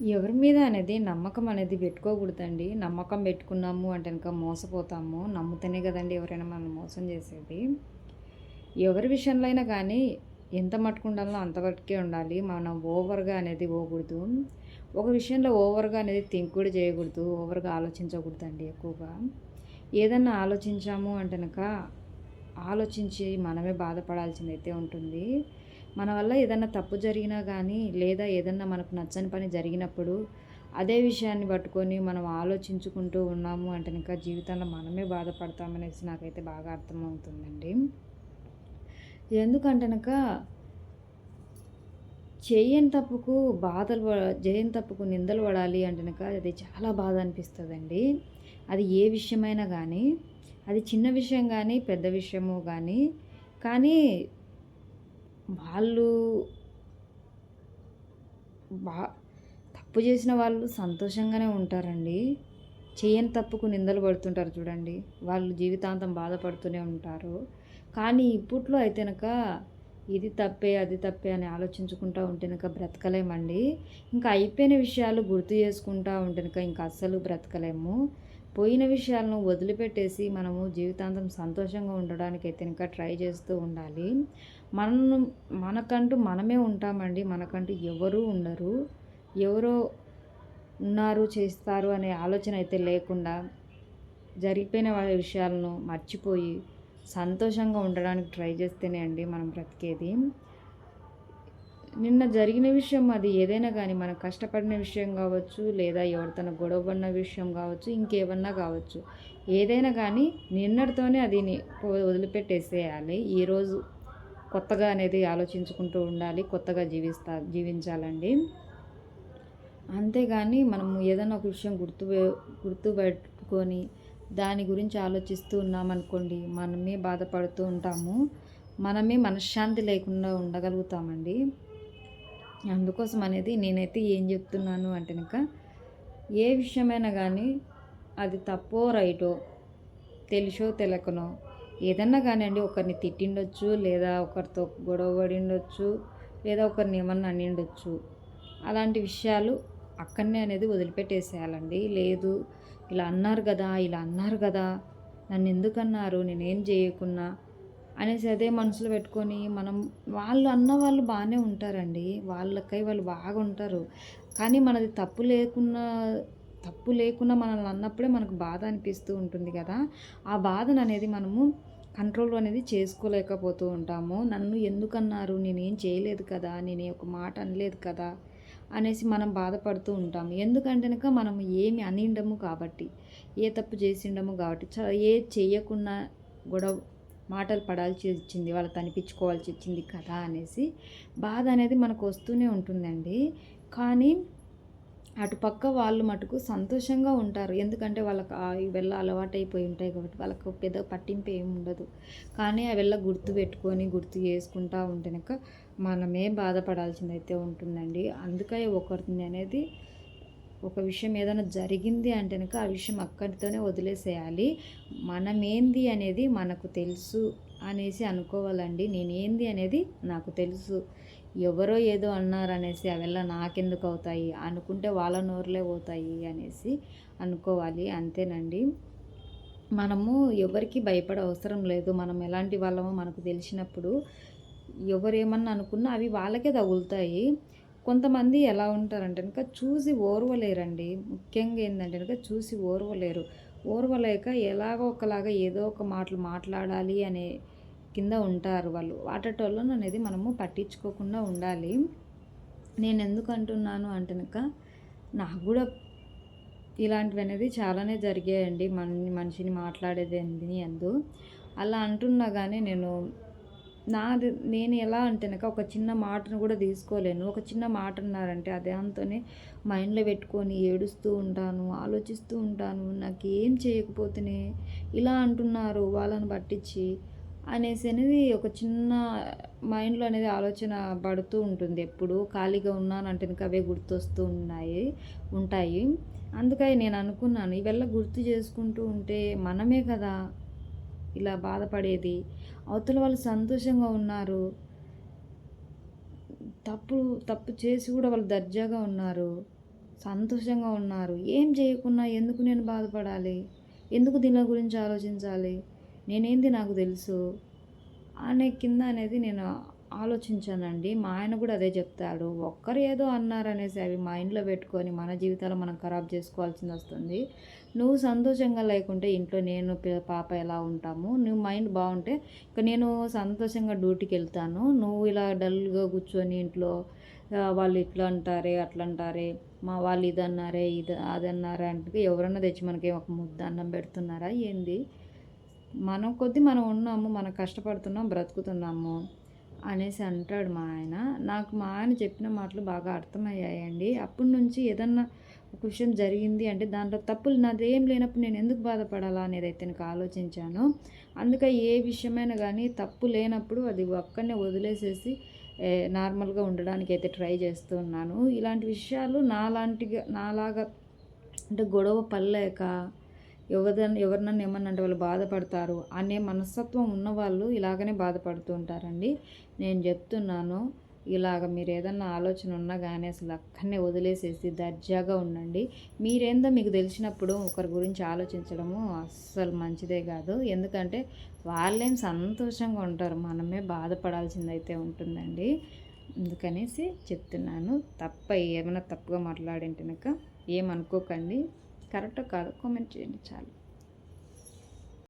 ఎవరి మీద అనేది నమ్మకం అనేది పెట్టుకోకూడదండి. నమ్మకం పెట్టుకున్నాము అంటే కనుక మోసపోతాము. నమ్ముతేనే కదండి ఎవరైనా మనం మోసం చేసేది. ఎవరి విషయంలో అయినా కానీ ఎంత మట్టుకు ఉండాలో అంతవరకే ఉండాలి. మనం ఓవర్గా అనేది పోకూడదు. ఒక విషయంలో ఓవర్గా అనేది థింక్ కూడా చేయకూడదు. ఓవర్గా ఆలోచించకూడదండి ఎక్కువగా. ఏదన్నా ఆలోచించాము అంటే కనుక ఆలోచించి మనమే బాధపడాల్సింది అయితే ఉంటుంది. మన వల్ల ఏదన్నా తప్పు జరిగినా కానీ లేదా ఏదన్నా మనకు నచ్చని పని జరిగినప్పుడు అదే విషయాన్ని పట్టుకొని మనం ఆలోచించుకుంటూ ఉన్నాము అంటే ఇంకా జీవితంలో మనమే బాధపడతామనేసి నాకైతే బాగా అర్థమవుతుందండి. ఎందుకంటనక చేయని తప్పుకు బాధలు చేయని తప్పుకు నిందలు పడాలి అంటనక అది చాలా బాధ అనిపిస్తుందండి. అది ఏ విషయమైనా కానీ అది చిన్న విషయం కానీ పెద్ద విషయము కానీ కానీ వాళ్ళు బా తప్పు చేసిన వాళ్ళు సంతోషంగానే ఉంటారండి. చేయని తప్పుకు నిందలు పడుతుంటారు చూడండి. వాళ్ళు జీవితాంతం బాధపడుతూనే ఉంటారు. కానీ ఇప్పట్లో అయితేనక ఇది తప్పే అది తప్పే అని ఆలోచించుకుంటూ ఉంటేనక బ్రతకలేమండి. ఇంకా అయిపోయిన విషయాలు గుర్తు చేసుకుంటూ ఉంటేనక ఇంకా అస్సలు బ్రతకలేము. పోయిన విషయాలను వదిలిపెట్టేసి మనము జీవితాంతం సంతోషంగా ఉండడానికి ఇంకా ట్రై చేస్తూ ఉండాలి. మనను మనకంటూ మనమే ఉంటామండి. మనకంటూ ఎవరూ ఉండరు. ఎవరో ఉన్నారు చేస్తారు అనే ఆలోచన అయితే లేకుండా జరిగిపోయిన వాళ్ళ విషయాలను మర్చిపోయి సంతోషంగా ఉండడానికి ట్రై చేస్తేనే అండి మనం బ్రతికేది. నిన్న జరిగిన విషయం అది. ఏదైనా కానీ మనం కష్టపడిన విషయం కావచ్చు లేదా ఎవరితోనో గొడవ పడిన విషయం కావచ్చు ఇంకేమన్నా కావచ్చు. ఏదైనా కానీ నిన్నటితోనే అది వదిలిపెట్టేసేయాలి. ఈరోజు కొత్తగా అనేది ఆలోచించుకుంటూ ఉండాలి కొత్తగా జీవిస్తా జీవించాలండి. అంతేగాని మనం ఏదైనా ఒక విషయం గుర్తు గుర్తు పెట్టుకొని దాని గురించి ఆలోచిస్తూ ఉన్నామనుకోండి మనమే బాధపడుతూ ఉంటాము. మనమే మనశ్శాంతి లేకుండా ఉండగలుగుతామండి. అందుకోసం అనేది నేనైతే ఏం చెప్తున్నాను అంటే కనుక ఏ విషయమైనా కానీ అది తప్పో రైటో తెలిసో తెలకనో ఏదన్నా కానివ్వండి ఒకరిని తిట్టిండొచ్చు లేదా ఒకరితో గొడవ పడి ఉండొచ్చు లేదా ఒకరిని ఏమన్నా అనిండొచ్చు అలాంటి విషయాలు అక్కడనే అనేది వదిలిపెట్టేసేయాలండి. లేదు ఇలా అన్నారు కదా ఇలా అన్నారు కదా నన్ను ఎందుకన్నారు నేనేం చేయకున్నా అనేసి అదే మనసులో పెట్టుకొని మనం వాళ్ళు అన్న వాళ్ళు బాగానే ఉంటారండి. వాళ్ళకై వాళ్ళు బాగా ఉంటారు. కానీ మనది తప్పు లేకున్నా తప్పు లేకుండా మనల్ని అన్నప్పుడే మనకు బాధ అనిపిస్తూ ఉంటుంది కదా. ఆ బాధను అనేది మనము కంట్రోల్ అనేది చేసుకోలేకపోతూ ఉంటాము. నన్ను ఎందుకన్నారు? నేనేం చేయలేదు కదా. నేను ఒక మాట అనలేదు కదా అనేసి మనం బాధపడుతూ ఉంటాము. ఎందుకంటే మనం ఏమి అనిండము కాబట్టి ఏ తప్పు చేసిండము కాబట్టి ఏ చేయకుండా గొడవ మాటలు పడాల్సి వచ్చింది వాళ్ళకి అనిపించుకోవాల్సి వచ్చింది కదా అనేసి బాధ అనేది మనకు వస్తూనే ఉంటుందండి. కానీ అటుపక్క వాళ్ళు మటుకు సంతోషంగా ఉంటారు. ఎందుకంటే వాళ్ళకి వెళ్ళ అలవాటు అయిపోయి ఉంటాయి కాబట్టి వాళ్ళకు పెద్ద పట్టింపు ఏమి ఉండదు. కానీ వెళ్ళ గుర్తు పెట్టుకొని గుర్తు చేసుకుంటూ ఉంటేనక మనమే బాధపడాల్సింది అయితే ఉంటుందండి. అందుకే ఒకరిని అనేది ఒక విషయం ఏదైనా జరిగింది అంటేనక ఆ విషయం అక్కడితోనే వదిలేసేయాలి. మనమేంది అనేది మనకు తెలుసు అనేసి అనుకోవాలండి. నేనేంది అనేది నాకు తెలుసు. ఎవరో ఏదో అన్నారు అనేసి అవెల్లా నాకెందుకు అవుతాయి? అనుకుంటే వాళ్ళ నోరులే పోతాయి అనేసి అనుకోవాలి. అంతేనండి. మనము ఎవరికి భయపడే అవసరం లేదు. మనం ఎలాంటి వాళ్ళమో మనకు తెలిసినప్పుడు ఎవరేమన్నా అనుకున్నా అవి వాళ్ళకే తగులుతాయి. కొంతమంది ఎలా ఉంటారంటే కనుక చూసి ఓర్వలేరండి. ముఖ్యంగా ఏంటంటే కనుక చూసి ఓర్వలేరు. ఓర్వలేక ఎలాగో ఒకలాగా ఏదో ఒక మాటలు మాట్లాడాలి అనే కింద ఉంటారు వాళ్ళు. వాటటోళ్ళను అనేది మనము పట్టించుకోకుండా ఉండాలి. నేను ఎందుకు అంటున్నాను అంటనక నాకు కూడా ఇలాంటివి అనేది చాలానే జరిగాయండి. మన మనిషిని మాట్లాడేది ఎందు అలా అంటున్నా కానీ నేను నాది నేను ఎలా అంటేనక ఒక చిన్న మాటను కూడా తీసుకోలేను. ఒక చిన్న మాట అన్నారంటే అదేంతోనే మైండ్లో పెట్టుకొని ఏడుస్తూ ఉంటాను ఆలోచిస్తూ ఉంటాను నాకు ఏం చేయకపోతేనే ఇలా అంటున్నారు వాళ్ళని పట్టించి అనేసి అనేది ఒక చిన్న మైండ్లో అనేది ఆలోచన పడుతూ ఉంటుంది. ఎప్పుడు ఖాళీగా ఉన్నానంటే ఇంకా అవే గుర్తొస్తూ ఉన్నాయి ఉంటాయి. అందుకని నేను అనుకున్నాను ఇవల్ల గుర్తు చేసుకుంటూ ఉంటే మనమే కదా ఇలా బాధపడేది. అవతల వాళ్ళు సంతోషంగా ఉన్నారు. తప్పు తప్పు చేసి కూడా వాళ్ళు దర్జాగా ఉన్నారు. సంతోషంగా ఉన్నారు. ఏం చేయకున్నా ఎందుకు నేను బాధపడాలి? ఎందుకు దీని గురించి ఆలోచించాలి? నేనేంది నాకు తెలుసు? అనే కింద అనేది నేను ఆలోచించానండి. మా ఆయన కూడా అదే చెప్తాడు. ఒక్కరు ఏదో అన్నారనేసి అవి మైండ్లో పెట్టుకొని మన జీవితాలు మనం ఖరాబ్ చేసుకోవాల్సింది వస్తుంది. నువ్వు సంతోషంగా లేకుంటే ఇంట్లో నేను పాప ఎలా ఉంటాము? నువ్వు మైండ్ బాగుంటే ఇక నేను సంతోషంగా డ్యూటీకి వెళ్తాను. నువ్వు ఇలా డల్గా కూర్చొని ఇంట్లో వాళ్ళు ఇట్లా అంటారే అట్లా అంటారే మా వాళ్ళు ఇది అన్నారే ఇది అది అన్నారే అంటే ఎవరన్నా తెచ్చి మనకి ఒక ముద్ద అన్నం పెడుతున్నారా? ఏంది? మనం కొద్ది మనం ఉన్నాము మనం కష్టపడుతున్నాం బ్రతుకుతున్నాము. అనేసి అంటాడు మా ఆయన. నాకు మా ఆయన చెప్పిన మాటలు బాగా అర్థమయ్యాయండి. అప్పటి నుంచి ఏదన్నా ఒక విషయం జరిగింది అంటే దాంట్లో తప్పులు నాదేం లేనప్పుడు నేను ఎందుకు బాధపడాలా అనేది అయితే నాకు ఆలోచించాను. అందుకే ఏ విషయమైనా కానీ తప్పు లేనప్పుడు అది ఒక్కనే వదిలేసేసి నార్మల్గా ఉండడానికి అయితే ట్రై చేస్తూ ఉన్నాను. ఇలాంటి విషయాలు నాలాంటిగా నాలాగా అంటే గొడవ పడలేక ఎవరిదన్నా ఎవరినన్నా ఏమన్నా అంటే వాళ్ళు బాధపడతారు అనే మనస్తత్వం ఉన్నవాళ్ళు ఇలాగనే బాధపడుతూ ఉంటారండి. నేను చెప్తున్నాను ఇలాగ మీరు ఏదన్నా ఆలోచన ఉన్నా కానీ అసలు అక్కడనే వదిలేసేసి దర్జాగా ఉండండి. మీరేందో మీకు తెలిసినప్పుడు ఒకరి గురించి ఆలోచించడము అస్సలు మంచిదే కాదు. ఎందుకంటే వాళ్ళేం సంతోషంగా ఉంటారు మనమే బాధపడాల్సిందైతే ఉంటుందండి. అందుకనేసి చెప్తున్నాను తప్ప ఏమైనా తప్పుగా మాట్లాడింటే కనుక ఏమనుకోకండి. కరెక్ట్ కాదు కామెంట్ చేయండి చాలు.